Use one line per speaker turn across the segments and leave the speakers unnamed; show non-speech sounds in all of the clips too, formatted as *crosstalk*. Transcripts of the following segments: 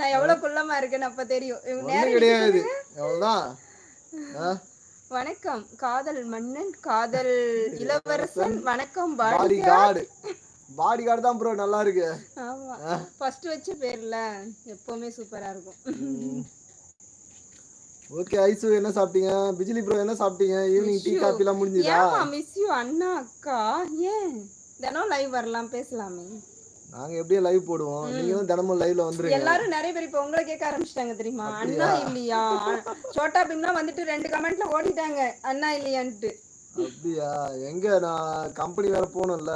நான் எவ்வளவு குள்ளமா இருக்கேன்னு அப்ப தெரியும். இவங்க
கிடையாது. எவ்வளவுதான்?
வணக்கம். காதல் மன்னன் காதல் இளவரசன் வணக்கம் பாடி
பாடி கார்டு பாடி கார்டு தான் ப்ரோ நல்லா இருக்கு.
ஆமா. ஃபர்ஸ்ட் வச்ச பேர்ல எப்பவுமே சூப்பரா இருக்கும்.
ஓகே ஐசு என்ன சாப்பிட்டீங்க? பிஜிலி ப்ரோ என்ன சாப்பிட்டீங்க? ஈவினிங் டீ காபி எல்லாம் முடிஞ்சுதா?
ஏமா மிஸ் யூ அண்ணா அக்கா ஏன்? தினம் லைவ் வரலாம் பேசலாமே.
நாங்க எப்படியும் லைவ் போடுவோம். நீங்களும் தினமும் லைவ்ல வந்துருங்க.
எல்லாரும் நிறைய பேர் இப்ப உங்களை கேட்க ஆரம்பிச்சிட்டாங்க தெரியுமா? அண்ணா இல்லையா? சோட்டா பீம்லாம் வந்துட்டு ரெண்டு கமெண்ட்ல ஓடிட்டாங்க. அண்ணா இல்லையான்ட்டு.
அப்படியா? எங்க நான் கம்பெனி வேற போகணும்ல.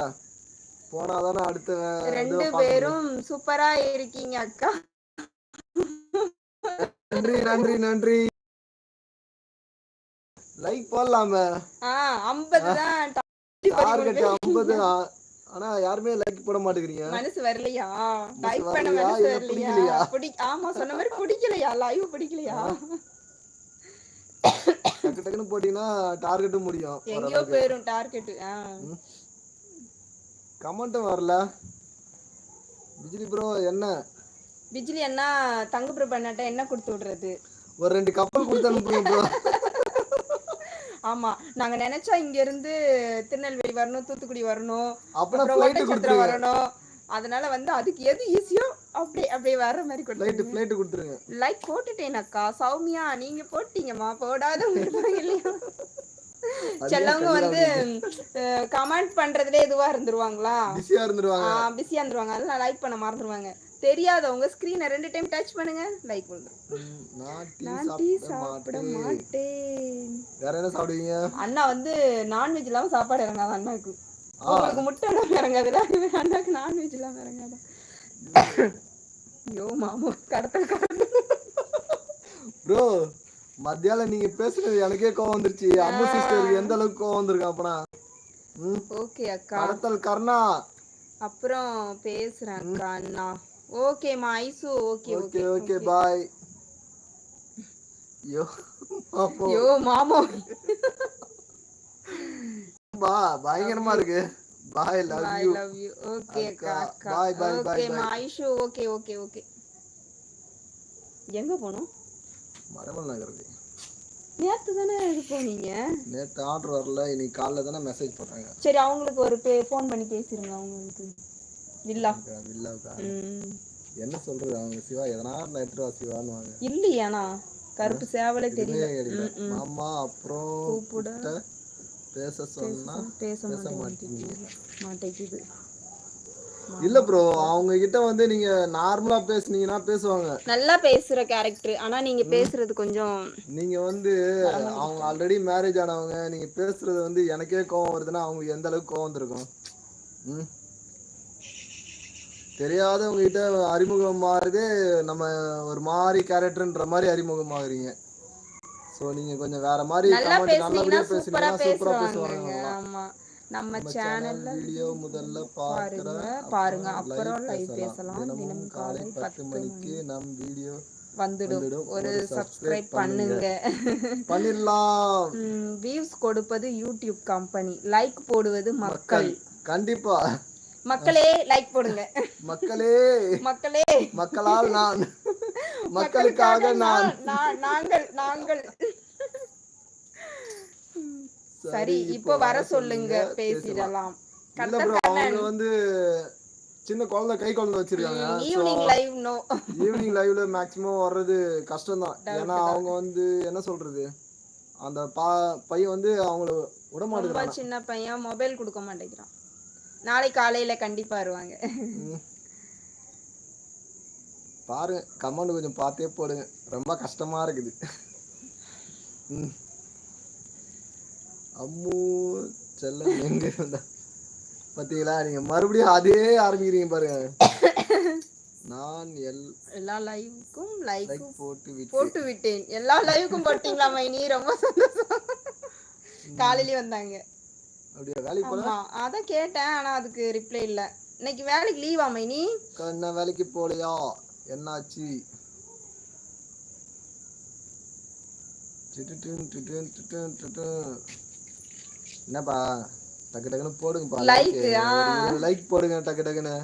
போனாதானே அடுத்த
ரெண்டு. பேரும் சூப்பரா இருக்கீங்க அக்கா.
நன்றி நன்றி நன்றி. லைக் போடலாமே.
ஐம்பது தான்
டார்கெட் ஐம்பது ஆனா யாருமே லைக் போட மாட்டேங்கிறீங்க.
மனசு வரலையா? லைக் பண்ண? மனசு வரலையா? பிடி ஆமா சொன்ன மாதிரி பிடிக்கலையா? லைவ் பிடிக்கலையா?
டக்கு டக்குன்னு போட்டீங்கன்னா டார்கெட்டும் முடியும்.
எங்கேயோ போயிரும் டார்கெட்
கமெண்ட்டும் வரல. பிஜிலி ப்ரோ என்ன?
பிஜிலி அண்ணா தங்க பிரபண்ணாட்ட என்ன கொடுத்து விடுறது?
ஒரு ரெண்டு கப்பல் கொடுத்து அனுப்புங்க ப்ரோ *laughs*
ஆமா. நாங்க நினைச்சா இங்க இருந்து திருநெல்வேலி வரணும் தூத்துக்குடி வரணும் அப்புறம் ஒட்டச்சத்திரம் வரணும். அதனால வந்து அதுக்கு எது ஈஸியோ அப்படியே அப்படியே வர்ற மாதிரி கொடுத்து
ஃபிளைட் கொடுத்துருங்க.
லைக் போட்டுட்டேன் அக்கா. சௌமியா நீங்க போட்டீங்கம்மா. இருப்பாங்க இல்லையா. சிலவங்க வந்து கமெண்ட் பண்றதுல இதுவா இருந்துருவாங்களா?
பிஸியா இருந்துருவாங்க.
பிஸியா இருந்துருவாங்க. அதெல்லாம் லைக் பண்ண மறந்துடுவாங்க தெரியாதவங்க ஸ்கிரீனை ரெண்டு டைம் டச் பண்ணுங்க. லைக் பண்ணுங்க
நான் டீ சாப்பிட மாட்டேன். வேற என்ன சாப்பிடுவீங்க?
அண்ணா வந்து நான்வெஜ் இல்லாம சாப்பாடு இறங்காது அண்ணாக்கு. உங்களுக்கு முட்டை எல்லாம் இறங்காதுல அண்ணாக்கு நான்வெஜ் இல்லாம இறங்காது? ஐயோ மாமா கடத்தல் கடத்தல்.
ப்ரோ மத்தியானம் நீங்க பேசுனது எனக்கே கோவம் வந்துருச்சு. அம்மா சிஸ்டருக்கு எந்த அளவுக்கு கோவம் வந்திருக்கு அப்பனா? ம்?
ஓகே அக்கா.
கடத்தல் கர்ணா.
அப்புறம் பேசுறேன் அக்கா அண்ணா. ஓகேம்மா ice. Okay
okay
okay
okay bye யோ அப்போ
ஐயோ மாமா.
பா பயங்கரமா இருக்கு. Bye love you
love you okay அக்கா
Bye, bye, bye,
ஓகேம்மா ஐஷு ஓகே ஓகே ஓகே எங்க போனோம்?
மரமல் நகருக்கு.
நேத்து தானே இது போனீங்க?
நேத்து ஆர்டர் வரல இன்னைக்கு காலைல தானே மெசேஜ் போட்டாங்க.
சரி அவங்களுக்கு ஒரு ஃபோன் பண்ணி பேசிருங்க அவங்களுக்கு. வில்லா.
வில்லாவுக்கா. என்ன சொல்றது அவங்க சிவா? எதனா நான் எடுத்துட்டு வா சிவான்னு
இல்லையாண்ணா கருப்பு சேவலே தெரியல.
மாமா அப்புறம்
கூப்பிட.
பேச சொன்னா
பேச
பேச
மாட்டேங்குது.
மாட்டீங்க
மாட்டேங்குது.
இல்ல ப்ரோ அவங்க கிட்ட வந்து நீங்க நார்மலா பேசுனீங்கன்னா பேசுவாங்க.
நல்லா பேசுற கேரக்டர் ஆனா நீங்க பேசுறது கொஞ்சம்
நீங்க வந்து அவங்க ஆல்ரெடி மேரேஜ் ஆனவங்க நீங்க பேசுறது வந்து எனக்கே கோவம் வருதுன்னா அவங்க எந்த அளவுக்கு கோவம் வந்திருக்கும்? ம். தெரியாதவங்க கிட்ட அறிமுகம் மாறுதே நம்ம ஒரு மாதிரி கேரக்டர்ன்ற மாதிரி அறிமுகம் ஆகுறீங்க ஸோ நீங்க கொஞ்சம் வேற மாதிரி நல்லபடியா
பேசுனீங்கன்னா சூப்பரா பேசுவாங்க ஆமா. நம்ம சேனல்ல
சேனல் வீடியோ முதல்ல
பாருங்க
பாருங்க.
அப்புறம் லைவ் பேசலாம்.
தினமும் காலை
காலை
பத்து மணிக்கு நம் வீடியோ
வந்துடும். ஒரு சப்ஸ்கிரைப் பண்ணுங்க.
பண்ணிடலாம்.
வியூஸ் கொடுப்பது யூடியூப் கம்பெனி லைக் போடுவது மக்கள்.
கண்டிப்பா.
மக்களே லைக் போடுங்க.
மக்களே.
மக்களே.
மக்களால் நான். மக்களுக்காக நான்
நாங்கள் நாங்கள். சரி இப்போ வர சொல்லுங்க பேசிடலாம்.
அவங்க வந்து சின்ன குழந்தை கை குழந்தை வச்சிருக்காங்க.
ஈவினிங் லைவ் நோ
ஈவினிங் லைவ்ல மேக்ஸிமம் வர்றது கஷ்டம் தான் ஏன்னா அவங்க வந்து என்ன சொல்றது? அந்த பா பையன் வந்து அவங்கள விட
ரொம்ப
மாட்டேங்கிறாங்க
சின்ன பையன் மொபைல் கொடுக்க மாட்டேங்கிறான். நாளை காலையில கண்டிப்பா வருவாங்க.
பாருங்க கமெண்ட் கொஞ்சம் பார்த்தே போடுங்க. ரொம்ப கஷ்டமா இருக்குது. அம்மு செல்லம் எங்க இருந்தா? பாத்தீங்களா நீங்க மறுபடியும் அதே ஆரம்பிக்கிறீங்க பாருங்க. நான் எல்
எல்லா லைவுக்கும் லைக்
போட்டு
போட்டு விட்டேன். எல்லா லைவுக்கும் போட்டீங்களா மைனி? ரொம்ப சந்தோஷம். காலையிலயே வந்தாங்க.
அப்படியா? வேலைக்கு போல?
ஆமா அதான் கேட்டேன் ஆனா அதுக்கு ரிப்ளை இல்ல. இன்னைக்கு வேலைக்கு லீவா மைனி?
என்ன வேலைக்கு போலையா? என்னாச்சு. என்னப்பா டக்கு டக்குன்னு போடுங்கப்பா. ஒரு லைக் போடுங்க டக்கு டக்குன்னு.